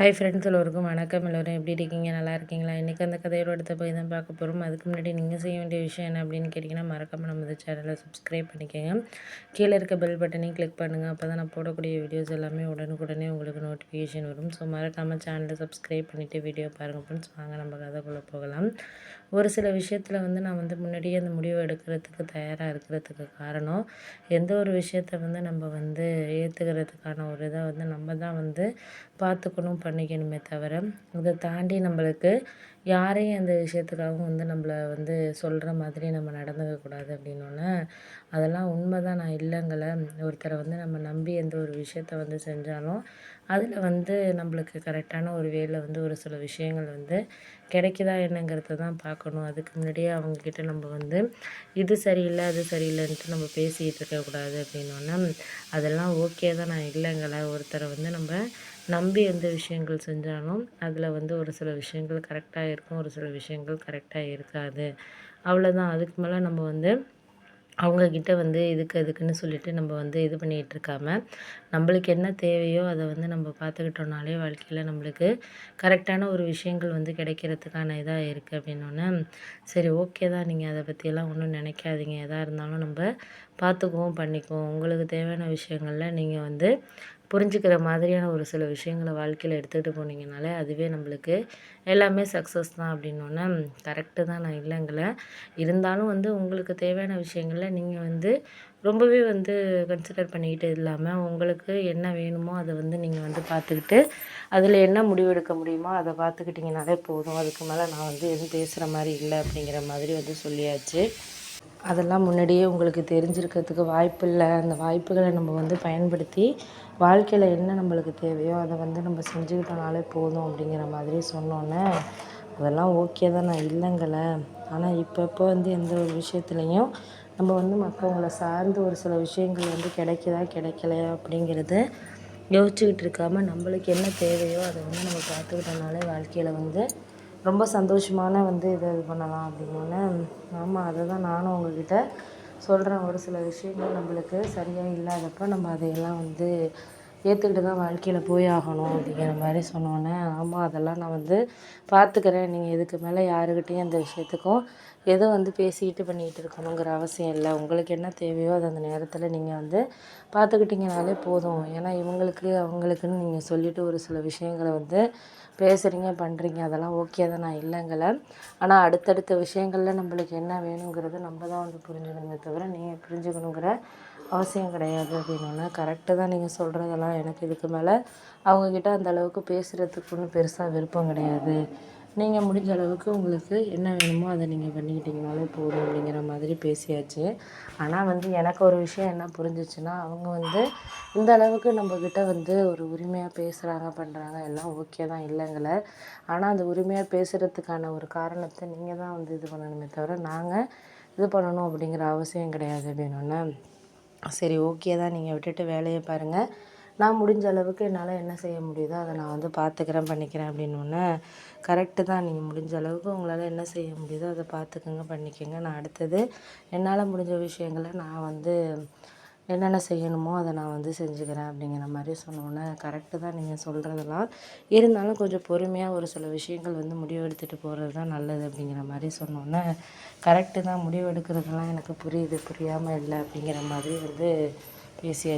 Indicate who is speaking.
Speaker 1: hi friends எல்லோருக்கும் வணக்கம் எல்லோரும் எப்படி இருக்கீங்க நல்லா இருக்கீங்களா இன்றைக்கி அந்த கதையோட எடுத்த போய் தான் பார்க்க போகிறோம் அதுக்கு முன்னாடி நீங்கள் செய்ய வேண்டிய விஷயம் என்ன அப்படின்னு கேட்டிங்கன்னா மறக்காமல் நம்ம இந்த சேனலை சப்ஸ்கிரைப் பண்ணிக்கோங்க கீழே இருக்க பெல் பட்டனையும் கிளிக் பண்ணுங்கள் அப்போ தான் நான் போடக்கூடிய வீடியோஸ் எல்லாமே உடனுக்குடனே உங்களுக்கு நோட்டிஃபிகேஷன் வரும் ஸோ மறக்காமல் சேனலை சப்ஸ்கிரைப் பண்ணிவிட்டு வீடியோ பாருங்கள் ஃப்ரெண்ட்ஸ் வாங்க நம்ம கதைக்குள்ளே போகலாம் ஒரு சில விஷயத்தில் வந்து நான் வந்து முன்னாடியே அந்த முடிவு எடுக்கிறதுக்கு தயாராக இருக்கிறதுக்கு காரணம் எந்த ஒரு விஷயத்தை வந்து நம்ம வந்து ஏற்றுக்கிறதுக்கான ஒரு இதை வந்து நம்ம தான் வந்து பார்த்துக்கணும் பண்ணிக்கணுமே தவிர இதை தாண்டி நம்மளுக்கு யாரையும் அந்த விஷயத்துக்காகவும் வந்து நம்மள வந்து சொல்கிற மாதிரி நம்ம நடந்துக்கக்கூடாது அப்படின்னோடனே அதெல்லாம் உண்மை தான் நான் இல்லைங்களை ஒருத்தரை வந்து நம்ம நம்பி எந்த ஒரு விஷயத்த வந்து செஞ்சாலும் அதில் வந்து நம்மளுக்கு கரெக்டான ஒரு வேலை வந்து ஒரு சில விஷயங்கள் வந்து கிடைக்குதா என்னங்கிறத தான் பார்க்கணும் அதுக்கு முன்னாடியே அவங்கக்கிட்ட நம்ம வந்து இது சரியில்லை அது சரியில்லைன்ட்டு நம்ம பேசிகிட்டு இருக்கக்கூடாது அப்படின்னோன்னே அதெல்லாம் ஓகே தான் நான் இல்லைங்களை ஒருத்தரை வந்து நம்ம நம்பி எந்த விஷயங்கள் செஞ்சாலும் அதில் வந்து ஒரு சில விஷயங்கள் கரெக்டாக இருக்கும் ஒரு சில விஷயங்கள் கரெக்டாக இருக்காது அவ்வளோதான் அதுக்கு மேலே நம்ம வந்து அவங்கக்கிட்ட வந்து இதுக்கு அதுக்குன்னு சொல்லிட்டு நம்ம வந்து இது பண்ணிகிட்டு இருக்காம நம்மளுக்கு என்ன தேவையோ அதை வந்து நம்ம பார்த்துக்கிட்டோம்னாலே வாழ்க்கையில் நம்மளுக்கு கரெக்டான ஒரு விஷயங்கள் வந்து கிடைக்கிறதுக்கான இதாக இருக்குது அப்படின்னோடனே சரி ஓகே தான் நீங்கள் அதை பற்றியெல்லாம் ஒன்றும் நினைக்காதீங்க எதாக இருந்தாலும் நம்ம பார்த்துக்குவோம் பண்ணிக்குவோம் உங்களுக்கு தேவையான விஷயங்களில் நீங்கள் வந்து புரிஞ்சுக்கிற மாதிரியான ஒரு சில விஷயங்கள வாழ்க்கையில் எடுத்துகிட்டு போனீங்கனாலே அதுவே நம்மளுக்கு எல்லாமே சக்ஸஸ் தான் அப்படின்னோடனே கரெக்டு தான் நான் இல்லைங்களேன் இருந்தாலும் வந்து உங்களுக்கு தேவையான விஷயங்களில் நீங்கள் வந்து ரொம்பவே வந்து கன்சிடர் பண்ணிக்கிட்டு இல்லாமல் உங்களுக்கு என்ன வேணுமோ அதை வந்து நீங்கள் வந்து பார்த்துக்கிட்டு அதில் என்ன முடிவெடுக்க முடியுமோ அதை பார்த்துக்கிட்டிங்கனாலே போதும் அதுக்கு மேலே நான் வந்து எதுவும் பேசுகிற மாதிரி இல்லை அப்படிங்கிற மாதிரி வந்து சொல்லியாச்சு அதெல்லாம் முன்னாடியே உங்களுக்கு தெரிஞ்சிருக்கிறதுக்கு வாய்ப்பு இல்லை அந்த வாய்ப்புகளை நம்ம வந்து பயன்படுத்தி வாழ்க்கையில் என்ன நம்மளுக்கு தேவையோ அதை வந்து நம்ம செஞ்சுக்கிட்டோனாலே போதும் அப்படிங்கிற மாதிரி சொன்னோன்னே அதெல்லாம் ஓகே தான் நான் இல்லைங்கலை ஆனால் இப்போ இப்போ வந்து எந்த ஒரு விஷயத்துலையும் நம்ம வந்து மற்றவங்களை சார்ந்து ஒரு சில விஷயங்கள் வந்து கிடைக்கிதா கிடைக்கலையா அப்படிங்கிறத யோசிச்சுக்கிட்டு இருக்காமல் நம்மளுக்கு என்ன தேவையோ அதை வந்து நம்ம பார்த்துக்கிட்டோம்னாலே வாழ்க்கையில் வந்து ரொம்ப சந்தோஷமான வந்து இதை இது பண்ணலாம் அப்படின்னோடனே ஆமாம் அதை தான் நானும் உங்கக்கிட்ட சொல்கிறேன் ஒரு சில விஷயங்கள் நம்மளுக்கு சரியாக இல்லாதப்போ நம்ம அதையெல்லாம் வந்து ஏற்றுக்கிட்டு தான் வாழ்க்கையில் போய் ஆகணும் அப்படிங்கிற மாதிரி சொன்னோன்னே ஆமாம் அதெல்லாம் நான் வந்து பார்த்துக்கிறேன் நீங்கள் இதுக்கு மேலே யாருக்கிட்டேயும் அந்த விஷயத்துக்கும் எதோ வந்து பேசிக்கிட்டு பண்ணிக்கிட்டு இருக்கணுங்கிற அவசியம் இல்லை உங்களுக்கு என்ன தேவையோ அது அந்த நேரத்தில் நீங்கள் வந்து பார்த்துக்கிட்டிங்கனாலே போதும் ஏன்னா இவங்களுக்கு அவங்களுக்குன்னு நீங்கள் சொல்லிவிட்டு ஒரு சில விஷயங்களை வந்து பேசுகிறீங்க பண்ணுறீங்க அதெல்லாம் ஓகே தான் நான் இல்லைங்கலை ஆனால் அடுத்தடுத்த விஷயங்களில் நம்மளுக்கு என்ன வேணுங்கிறத நம்ம தான் வந்து புரிஞ்சுக்கணுமே தவிர நீங்கள் புரிஞ்சுக்கணுங்கிற அவசியம் கிடையாது அப்படின்னா கரெக்டு தான் நீங்கள் சொல்கிறதெல்லாம் எனக்கு இதுக்கு மேலே அவங்கக்கிட்ட அந்த அளவுக்கு பேசுகிறதுக்கு ஒன்றும் பெருசாக விருப்பம் கிடையாது நீங்கள் முடிஞ்ச அளவுக்கு உங்களுக்கு என்ன வேணுமோ அதை நீங்கள் பண்ணிக்கிட்டிங்கனாலே போதும் அப்படிங்கிற மாதிரி பேசியாச்சு ஆனால் வந்து எனக்கு ஒரு விஷயம் என்ன புரிஞ்சிச்சுன்னா அவங்க வந்து இந்த அளவுக்கு நம்மக்கிட்ட வந்து ஒரு உரிமையாக பேசுகிறாங்க பண்ணுறாங்க எல்லாம் ஓகே தான் இல்லைங்கள ஆனால் அந்த உரிமையாக பேசுகிறதுக்கான ஒரு காரணத்தை நீங்கள் தான் வந்து இது பண்ணணுமே தவிர நாங்கள் இது பண்ணணும் அப்படிங்கிற அவசியம் கிடையாது அப்படின்னோடனே சரி ஓகே தான் நீங்கள் விட்டுட்டு வேலையை பாருங்கள் நான் முடிஞ்ச அளவுக்கு என்னால் என்ன செய்ய முடியுதோ அதை நான் வந்து பார்த்துக்கிறேன் பண்ணிக்கிறேன் அப்படின்னோடனே கரெக்டு தான் நீங்கள் முடிஞ்ச அளவுக்கு உங்களால் என்ன செய்ய முடியுதோ அதை பார்த்துக்கோங்க பண்ணிக்கோங்க நான் அடுத்தது என்னால் முடிஞ்ச விஷயங்களை நான் வந்து என்னென்ன செய்யணுமோ அதை நான் வந்து செஞ்சுக்கிறேன் அப்படிங்கிற மாதிரி சொன்னோன்னே கரெக்டு தான் நீங்கள் சொல்கிறதெல்லாம் இருந்தாலும் கொஞ்சம் பொறுமையாக ஒரு சில விஷயங்கள் வந்து முடிவெடுத்துட்டு போகிறது தான் நல்லது அப்படிங்கிற மாதிரி சொன்னோன்னே கரெக்டு தான் முடிவெடுக்கிறதுலாம் எனக்கு புரியுது புரியாமல் இல்லை அப்படிங்கிற மாதிரி வந்து பேசியாச்சு